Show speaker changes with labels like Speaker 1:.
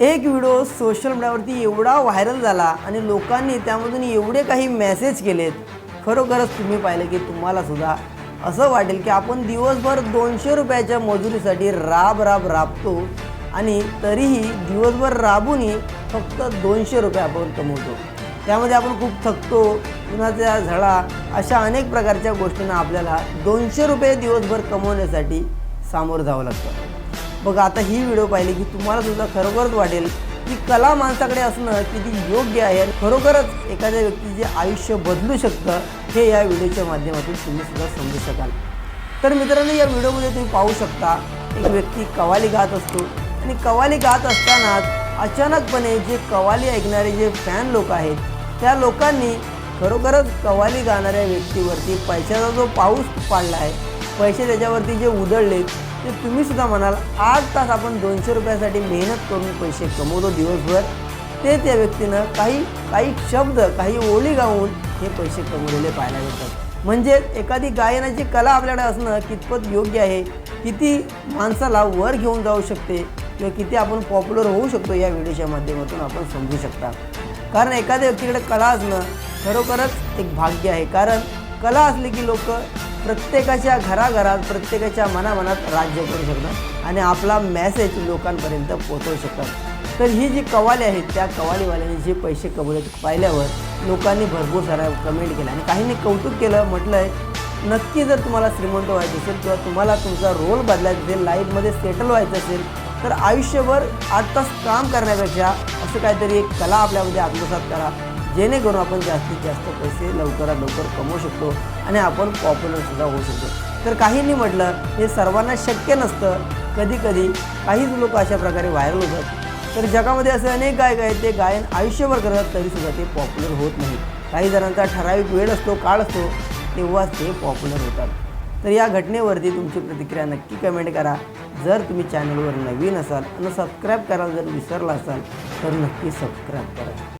Speaker 1: एक video social मीडियावरती एवढा व्हायरल झाला आणि लोकांनी त्यामधून एवढे काही मेसेज केलेत. खरोखरच तुम्ही पाहिलं की तुम्हाला सुद्धा असं वाटेल की आपण दिवसभर दोनशे रुपयाच्या मजुरीसाठी राब राब राबतो आणि तरीही दिवसभर राबूनही फक्त दोनशे रुपये आपण कमवतो. त्यामध्ये आपण खूप थकतो उन्हाच्या झळा अशा अनेक प्रकारच्या गोष्टींना आपल्याला दोनशे रुपये दिवसभर कमवण्यासाठी सामोरं जावं लागतं. बघा आता ही व्हिडिओ पाहिली की तुम्हाला सुद्धा खरोखरच वाटेल की कला माणसाकडे असणं किती योग्य आहे आणि खरोखरच एखाद्या व्यक्तीचे आयुष्य बदलू शकतं हे या व्हिडिओच्या माध्यमातून तुम्ही सुद्धा समजू शकाल. तर मित्रांनो या व्हिडिओमध्ये तुम्ही पाहू शकता एक व्यक्ती कवाली गात असतो आणि कवाली गात असतानाच अचानकपणे जे कवाली ऐकणारे जे फॅन लोक आहेत त्या लोकांनी खरोखरच कवाली गाणाऱ्या व्यक्तीवरती पैशाचा जो पाऊस पाडला आहे पैसे त्याच्यावरती जे उधळले ते तुम्हीसुद्धा म्हणाल आठ तास आपण दोनशे रुपयासाठी मेहनत करून पैसे कमवतो दिवसभर. ते त्या व्यक्तीनं काही काही शब्द काही ओळी गाऊन हे पैसे कमवलेले पाहायला मिळतात. म्हणजे एखादी गायनाची कला आपल्याकडे असणं कितपत योग्य आहे? किती माणसाला वर घेऊन जाऊ शकते? किंवा किती आपण पॉप्युलर होऊ शकतो या व्हिडिओच्या माध्यमातून आपण समजू शकता. कारण एखाद्या व्यक्तीकडे कला असणं खरोखरच एक भाग्य आहे. कारण कला असली की लोक प्रत्येकाच्या घराघरात प्रत्येकाच्या मनामनात राज्य करू शकतात आणि आपला मॅसेज लोकांपर्यंत पोहोचवू शकतात. तर ही जी कवाली आहेत त्या कवालीवाल्यांनी जे पैसे कमवले पाहिल्यावर लोकांनी भरपूर साऱ्या कमेंट केल्या आणि काहींनी कौतुक केलं म्हटलं आहे नक्की जर तुम्हाला श्रीमंत व्हायचं असेल किंवा तुम्हाला तुमचा रोल बदलायचा असेल लाईफमध्ये सेटल व्हायचं असेल तर आयुष्यभर आठ तास काम करण्यापेक्षा असं काहीतरी एक कला आपल्यामध्ये आत्मसात करा. जेणेकरून आपण जास्तीत जास्त पैसे लवकरात लवकर कमवू शकतो आणि आपण पॉप्युलरसुद्धा होऊ शकतो. तर काहींनी म्हटलं हे सर्वांना शक्य नसतं. कधीकधी काहीच लोक अशा प्रकारे व्हायरल होतात. तर जगामध्ये असे अनेक गायक आहेत ते गायन आयुष्यभर करतात तरीसुद्धा ते पॉप्युलर होत नाही काही जणांचा ठराविक वेळ असतो काळ असतो तेव्हाच ते पॉप्युलर होतात. तर या घटनेवरती तुमची प्रतिक्रिया नक्की कमेंट करा. जर तुम्ही चॅनलवर नवीन असाल आणि सबस्क्राईब करायला जर विसरला असाल तर नक्की सबस्क्राईब करा.